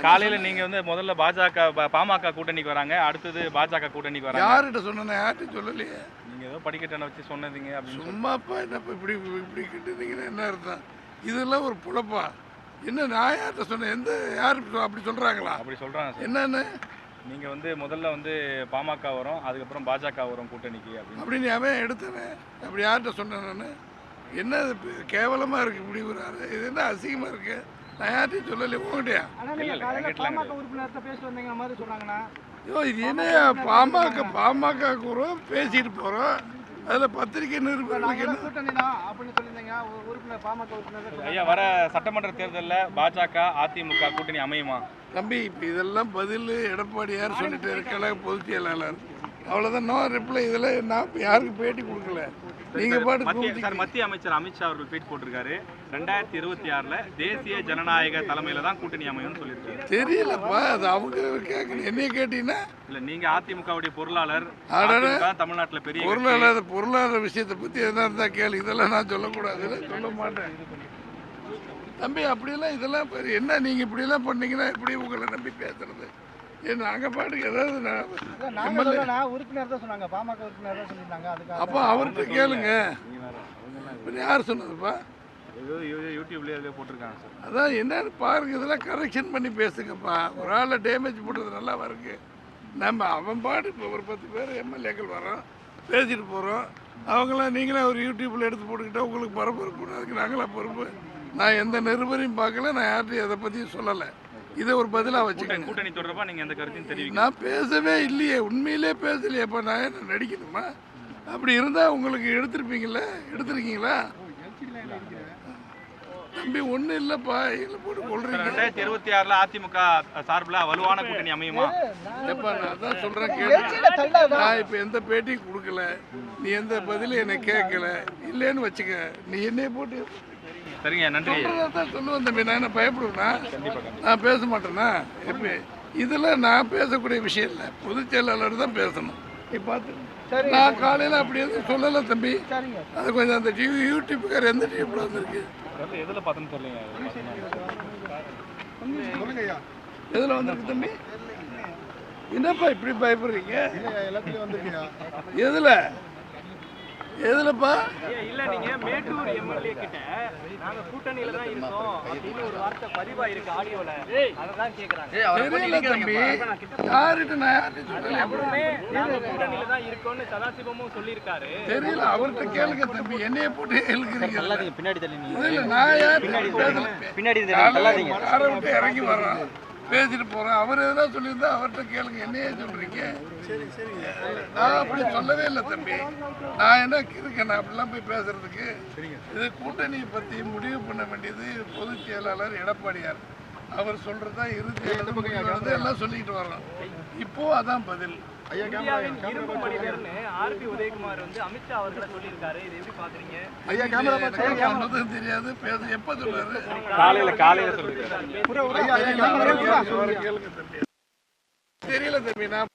காலையில நீங்க வந்து முதல்ல பாஜக பாமக கூட்டணிக்கு வராங்க. அடுத்தது பாஜக கூட்டணிக்கு வராங்க. யார்கிட்ட சொன்னேன் யார்கிட்ட சொல்லலையே. நீங்க ஏதோ படிக்கட்டனை வச்சு சொன்னதீங்க அப்படின்னு சொல்லி- சும்மாப்பா என்னப்பா இப்படி இப்படி கிட்டுனீங்கன்னா என்ன அர்த்தம்? இதெல்லாம் ஒரு புழப்பா என்ன நான் யார்கிட்ட சொன்னேன்? எந்த யார் அப்படி சொல்றாங்களா? அப்படி சொல்றாங்க என்னன்னு? நீங்க வந்து முதல்ல வந்து பாமக வரும் அதுக்கப்புறம் பாஜக வரும் கூட்டணிக்கு அப்படின்னு. அப்படின்னு அவன் எடுத்தவன். அப்படி யார்கிட்ட சொன்னேன் நான்? என்ன இது இப்ப கேவலமா இருக்கு இப்படி ஒரு. இது என்ன அசிங்கமா இருக்கு? யார்கிட்டயும் சொல்லலை சொன்னாங்கண்ணா? ஐயோ இது என்ன பாமக பாமக கூறும் பேசிட்டு போறோம். அதுல பத்திரிகை நிருபர்களுக்கு ஐயா வர சட்டமன்ற தேர்தல்ல பாஜக அதிமுக கூட்டணி அமையுமா? தம்பி இப்போ இதெல்லாம் பதில் எடப்பாடியார் சொல்லிட்டு இருக்கல பொதுச் செயலாளர் அவ்வளோதான் நோ ரிப்ளை. இதில் நான் இப்ப யாருக்கு பேட்டி கொடுக்கல. நீங்கள் பாட்டு சார் மத்திய அமைச்சர் அமித்ஷா அவர்கள் ட்வீட் போட்டிருக்காரு. ரெண்டாயிரத்தி இருபத்தி ஆறுல தேசிய ஜனநாயக தலைமையில தான் கூட்டணி அமையும்னு சொல்லியிருக்காரு. தெரியலப்பா அது அவங்க கேட்கணும். என்னைய கேட்டீங்கன்னா? இல்ல நீங்க அதிமுகவுடைய பொருளாளர் தமிழ்நாட்டுல பெரிய கட்சி. பொருளாதார விஷயத்தை பற்றி எதனா இருந்தால் கேளு. இதெல்லாம் நான் சொல்லக்கூடாது சொல்ல மாட்டேன். தம்பி அப்படியெல்லாம் இதெல்லாம் என்ன நீங்கள் இப்படியெல்லாம் பண்ணீங்கன்னா எப்படி உங்களை நம்பி பேசுறது? நாங்கள் பாட்டுக்கு ஏதாவது உறுப்பினர் தான் சொன்னாங்க பாமக உறுப்பினர் தான் சொல்லியிருந்தாங்க அதுக்காக அப்போ அவர்கிட்ட கேளுங்க. யார் சொன்னதுப்பா? அதான் என்னன்னு பாருங்க இதெல்லாம் கரெக்ஷன் பண்ணி பேசுங்கப்பா. ஒரு ஆளை டேமேஜ் பண்ணுறது நல்லா இருக்கு. நம்ம அவன் பாடு இப்போ ஒரு பத்து பேர் எம்எல்ஏக்கள் வரோம் பேசிட்டு போகிறோம் அவங்களாம் நீங்களே ஒரு யூடியூப்பில் எடுத்து போட்டுக்கிட்டா உங்களுக்கு பரப்பு இருக்கணும் அதுக்கு நாங்களா பொறுப்பு. நான் எந்த நிருபரையும் பார்க்கல நான் யார்ட்டையும் எதை பற்றியும் சொல்லலை. இதை ஒரு பதிலாக கூட்டணி வச்சுக்கோங்க. கூட்டணி தொடர்பா நீங்க எந்த கருத்தையும் தெரிவிக்க நான் பேசவே இல்லையே. உண்மையிலே பேசலையேப்பா நான் என்ன நடிக்கணுமா? அப்படி இருந்தால் உங்களுக்கு எடுத்திருப்பீங்களா எடுத்திருக்கீங்களா? தம்பி ஒன்றும் இல்லைப்பா. இதில் போட்டு கொள்றீங்க ரெண்டாயிரத்தி இருபத்தி ஆறுல அதிமுக சார்பில் வலுவான கூட்டணி அமையுமா? எப்பா நான் அதான் சொல்கிறேன் கேட்டு நான் இப்போ எந்த பேட்டியும் கொடுக்கல. நீ எந்த பதிலும் என்னை கேட்கல. இல்லைன்னு வச்சுக்க. நீ என்னைய போட்டு சரிங்க நன்றி. சொல்றதான் சொல்லுவேன் தம்பி. நான் என்ன பயப்படுவேனா? நான் பேச மாட்டேனா? எப்படி? இதெல்லாம் நான் பேசக்கூடிய விஷயம் இல்லை. பொதுச் செயலாளர் தான் பேசணும். நீ பார்த்து. சரி. நான் காலையில் அப்படி எதுவும் சொல்லலை தம்பி. சரிங்க. அது கொஞ்சம் அந்த டிவி யூடியூப்புக்கார் எந்த டிவியில் வந்திருக்கு? எதுல பார்த்தோன்னு சொல்லுங்க ஐயா. எதில் வந்திருக்கு தம்பி? என்னப்பா இப்படி பயப்படுறீங்க? எதில்? எதுலப்பா? இல்ல நீங்க மேட்டூர் எம்எல்ஏ கிட்ட நாங்க கூட்டணியில தான் இருக்கோம் அப்படின்னு ஒரு வார்த்தை பதிவாயிருக்கு ஆடியோல. அததான் கேக்குறாங்க. தெரியல தம்பி. யார்கிட்ட நான் சொல்லல அவருமே நாங்க கூட்டணியில தான் இருக்கோம்னு சதாசிவமும் சொல்லியிருக்காரு. தெரியல அவர்கிட்ட கேளுங்க தம்பி. என்னைய போட்டு எழுக்கிறீங்க. பின்னாடி தள்ளி இல்ல நான் யார். பின்னாடி காலையில காரை விட்டு இறங்கி வர்றோம் பேசிட்டு போறோம் அவர் எதனா சொல்லியிருந்தா அவர்கிட்ட கேளுங்க. என்னையே சரி நான் அப்படி சொல்லவே இல்லை தம்பி. நான் என்ன இருக்கேன்? நான் அப்படிலாம் போய் பேசுறதுக்கு. இது கூட்டணியை பத்தி முடிவு பண்ண வேண்டியது பொதுச் செயலாளர் எடப்பாடியார். அவர் சொல்றதுதான் இறுதி எல்லாம் சொல்லிக்கிட்டு வர்றோம். இப்போ அதான் பதில். தெரியாது. எப்ப சொன்னாரு காலையில காலையில தெரியல தம்பி நான்